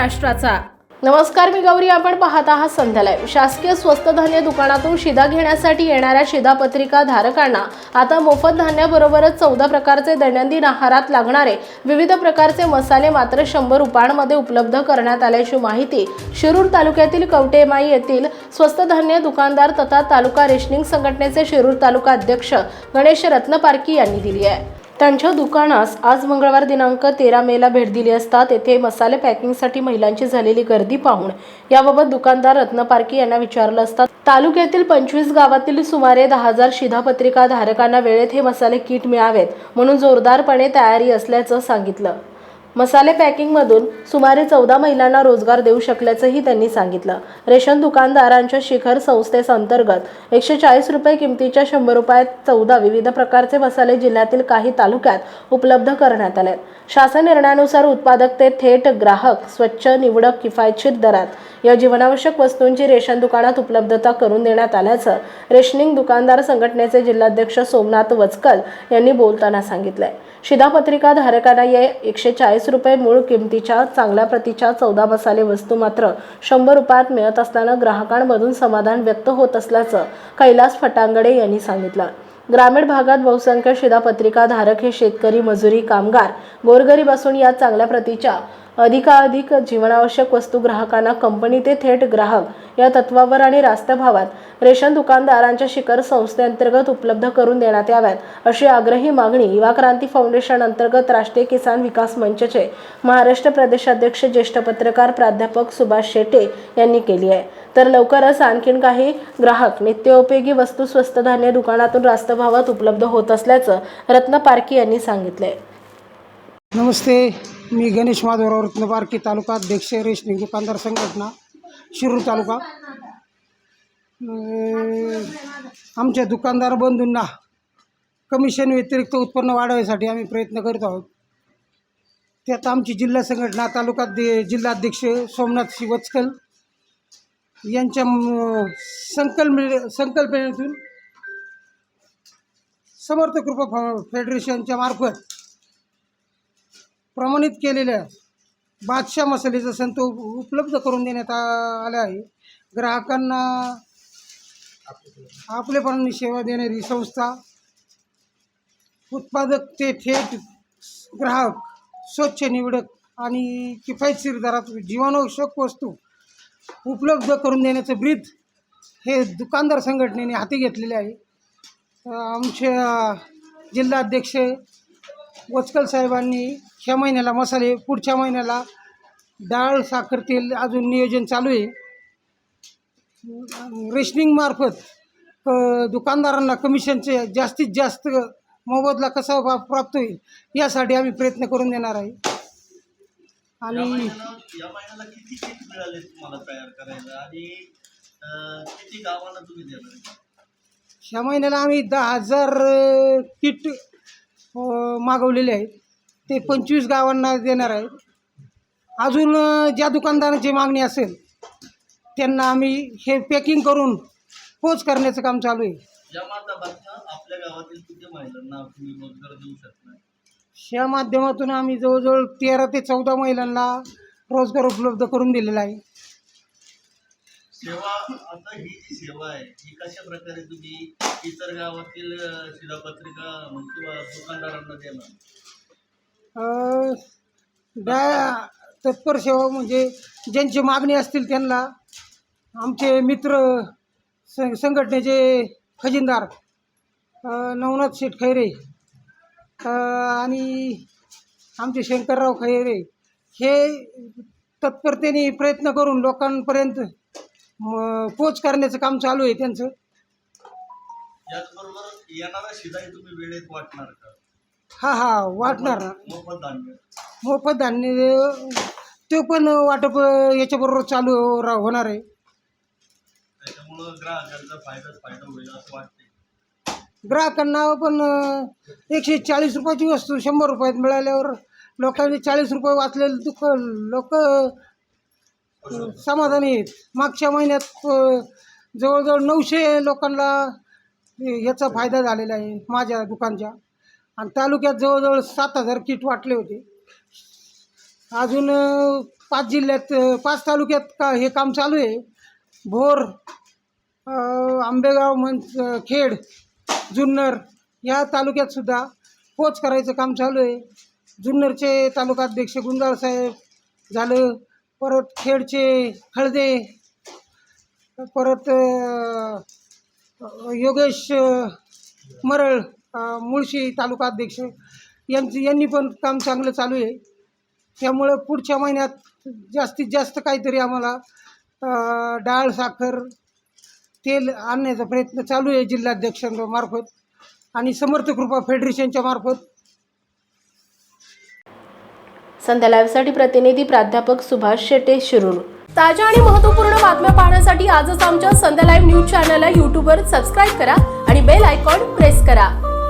महाराष्ट्राचा. नमस्कार मी गौरी आपण पाहत आहात संध्यालय. शासकीय स्वस्त धान्य दुकानातून शिधा घेण्यासाठी येणाऱ्या शिधापत्रिका धारकांना आता मोफत धान्याबरोबरच चौदा प्रकारचे दैनंदिन आहारात लागणारे विविध प्रकारचे मसाले मात्र शंभर रुपयांमध्ये उपलब्ध करण्यात आल्याची माहिती शिरूर तालुक्यातील कवटेमाई येथील स्वस्त धान्य दुकानदार तथा तालुका रेशनिंग संघटनेचे शिरूर तालुका अध्यक्ष गणेश रत्नपारकी यांनी दिली आहे. त्यांच्या दुकानास आज मंगळवार दिनांक तेरा मेला भेट दिली असता तेथे मसाले पॅकिंगसाठी महिलांची झालेली गर्दी पाहून याबाबत दुकानदार रत्नपारकी यांना विचारलं असता तालुक्यातील पंचवीस गावातील सुमारे दहा हजार शिधापत्रिका धारकांना वेळेत हे मसाले किट मिळावेत म्हणून जोरदारपणे तयारी असल्याचं सांगितलं. मसाले पॅकिंगमधून सुमारे चौदा महिलांना रोजगार देऊ शकल्याचंही त्यांनी सांगितलं. रेशन दुकानदारांच्या शिखर संस्थेअंतर्गत एकशे चाळीस रुपये किमतीच्या शंभर रुपयात चौदा विविध प्रकारचे मसाले जिल्ह्यातील काही तालुक्यात उपलब्ध करण्यात आले शासन निर्णयानुसार उत्पादक ते थेट ग्राहक स्वच्छ निवडक किफायतशीर दरात या जीवनावश्यक वस्तूंची रेशन दुकानात उपलब्धता करून देण्यात आल्याचं रेशनिंग दुकानदार संघटनेचे जिल्हाध्यक्ष सोमनाथ वचकल यांनी बोलताना सांगितलंय. शिधापत्रिका धारकांना या एकशे चाळीस रुपये मूळ किमतीच्या चांगल्या प्रतीच्या चौदा मसाले वस्तू मात्र शंभर रुपयात मिळत असल्यानं ग्राहकांमधून समाधान व्यक्त होत असल्याचं कैलास फटांगडे यांनी सांगितलं. ग्रामीण भागात बहुसंख्य शिधापत्रिका धारक हे शेतकरी मजुरी कामगार गोरगरीब असून या चांगल्या प्रतीच्या अधिकाधिक जीवनावश्यक वस्तू ग्राहकांना कंपनी ते थेट ग्राहक या तत्वावर आणि रास्त भावात रेशन दुकानदारांच्या शिखर संस्थेअंतर्गत उपलब्ध करून देण्यात याव्यात अशी आग्रही मागणी युवा क्रांती फाउंडेशन अंतर्गत राष्ट्रीय किसान विकास मंचचे महाराष्ट्र प्रदेशाध्यक्ष ज्येष्ठ पत्रकार प्राध्यापक सुभाष शेटे यांनी केली आहे. तर लवकरच आणखीन काही ग्राहक नित्योपयोगी वस्तू स्वस्त धान्य दुकानातून रास्त भावात उपलब्ध होत असल्याचं रत्न पारकी यांनी सांगितलंय. नमस्ते मी गणेश माधवराव रत्नपारकी तालुका अध्यक्ष रेशनिंग दुकानदार संघटना शिरूर तालुका. आमच्या दुकानदार बंधूंना कमिशन व्यतिरिक्त उत्पन्न वाढवण्यासाठी आम्ही प्रयत्न करत आहोत. त्यात आमची जिल्हा संघटना तालुका जिल्हाध्यक्ष सोमनाथ शिवचकल वचकल यांच्या संकल्प संकल्पनेतून समर्थ कृपा फेडरेशनच्या मार्फत प्रमाणित केलेल्या बादशाह मसालेचा संत उपलब्ध करून देण्यात आला आहे. ग्राहकांना आपलेपणाने सेवा देणारी संस्था उत्पादक ते थेट ग्राहक स्वच्छ निवडक आणि किफायतशीर दरात जीवनावश्यक वस्तू उपलब्ध करून देण्याचं ब्रीद हे दुकानदार संघटनेने हाती घेतलेले आहे. आमच्या जिल्हाध्यक्ष वचकल साहेबांनी ह्या महिन्याला मसाले पुढच्या महिन्याला डाळ साखर तेल अजून नियोजन चालू आहे. रेशनिंग मार्फत क दुकानदारांना कमिशनचे जास्तीत जास्त मोबदला कसा प्राप्त होईल यासाठी आम्ही प्रयत्न करून देणार आहे. आणि या महिन्याला किती किट मिळाले तुम्हाला तयार करायला? आणि अं, किती गावांना तुम्ही देणार आहे? ह्या महिन्याला आम्ही दहा हजार अ, किट अ, मागवलेले आहेत. ते पंचवीस गावांना देणार आहेत अजून अ, ज्या दुकानदारांची मागणी असेल त्यांना आम्ही हे पॅकिंग करून पोच करण्याचं काम चालू आहे. या माध्यमातून आपल्या गावातील किती महिलांना तुम्ही रोजगार देऊ शकता ह्या माध्यमातून आम्ही जवळजवळ तेरा ते चौदा महिलांना रोजगार उपलब्ध करून दिलेला आहे. सेवा आता ही जी सेवा आहे ही कशा प्रकारे तुम्ही इतर गावातील अं, शिधापत्रिका म्हण किंवा दुकानदारांना देणार? अ, डा तत्पर सेवा म्हणजे ज्यांची मागणी असतील त्यांना आमचे मित्र स संघटनेचे खजिनदार नवनाथ शेठ खैरे आणि आमचे शंकरराव खैरे हे तत्परतेने प्रयत्न करून लोकांपर्यंत पोच करण्याचं काम चालू आहे त्यांचं. याचबरोबर येणारा शिधाही तुम्ही वेळेत वाटणार का? हा हा वाटणार ना. मोफत धान्य. मोफत धान्य ते पण वाटप याच्याबरोबर चालू रा- होणार आहे. ग्राहकांचा फायदाच फायदा होईल असं वाटते ग्राहकांना पण अं, एकशे चाळीस रुपयाची वस्तू शंभर रुपयात मिळाल्यावर लोकांनी चाळीस रुपये वाचलेले दुःख लोक समाधानी आहेत. मागच्या महिन्यात अं, जवळजवळ नऊशे लोकांना याचा फायदा झालेला आहे माझ्या दुकानच्या. आणि तालुक्यात जवळजवळ सात हजार किट वाटले होते. अजून पाच जिल्ह्यात पाच तालुक्यात का हे काम चालू आहे. भोर आंबेगाव मन खेड जुन्नर या तालुक्यात सुद्धा पोच करायचं काम चालू आहे. जुन्नरचे तालुकाध्यक्ष गुंजाळ साहेब झालं परत खेडचे हळदे परत योगेश मरळ मुळशी तालुका अध्यक्ष यांची यांनी पण काम चांगलं चालू आहे. त्यामुळं पुढच्या महिन्यात जास्तीत जास्त काहीतरी आम्हाला डाळ साखर तेल आणण्याचा प्रयत्न चालू आहे जिल्हाध्यक्षांमार्फत आणि समर्थ कृपा फेडरेशनच्या मार्फत. संध्या लाईव्हसाठी प्रतिनिधी प्राध्यापक सुभाष शेटे शिरूर. ताज्या आणि महत्त्वपूर्ण बातम्या पाहण्यासाठी आजच आमच्या संध्या लाईव्ह न्यूज चॅनलला यूट्यूबवर सबस्क्राईब करा आणि बेल आयकॉन प्रेस करा.